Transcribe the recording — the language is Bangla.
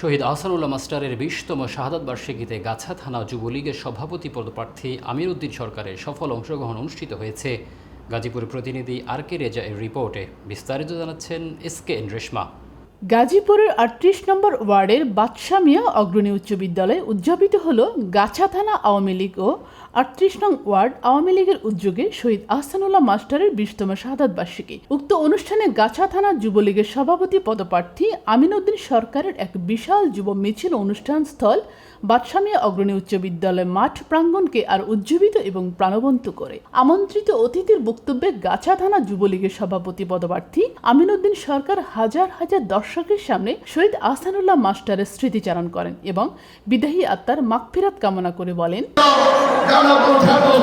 শহীদ আহসানুল্লাহ মাস্টারের বিশতম শাহাদ বার্ষিকীতে গাছা থানা যুবলীগের সভাপতি পদপ্রার্থী আমির উদ্দিন সরকারের সফল অংশগ্রহণ অনুষ্ঠিত হয়েছে। গাজীপুর প্রতিনিধি আর কে রেজা এর রিপোর্টে বিস্তারিত জানাচ্ছেন এস কে এন রেশমা। গাজীপুরের আটত্রিশ নম্বর ওয়ার্ডের বাদশামিয়া অগ্রণী উচ্চ বিদ্যালয়ে উদযাপিত হল গাছা থানা আওয়ামী লীগ ও আটত্রিশ নং ওয়ার্ড আওয়ামী লীগের উদ্যোগে শহীদ আহসানুল্লাহ মাস্টারের বিশতম শাহাদাত বার্ষিকী। উক্ত অনুষ্ঠানে গাছা থানা যুবলীগের সভাপতি পদপ্রার্থী আমিন উদ্দিন সরকারের এক বিশাল যুব মিছিল অনুষ্ঠান স্থল বাদশামিয়া অগ্রণী উচ্চ বিদ্যালয় মাঠ প্রাঙ্গণকে আর উজ্জীবিত এবং প্রাণবন্ত করে। আমন্ত্রিত অতিথির বক্তব্যে গাছা থানা যুবলীগের সভাপতি পদপ্রার্থী আমিনুদ্দিন সরকার হাজার হাজার দর্শকের সামনে শহীদ আহসানুল্লাহ মাস্টারের স্মৃতিচারণ করেন এবং বিদায়ী আত্মার মাগফিরাত কামনা করে বলেন। জানাব খ্যাত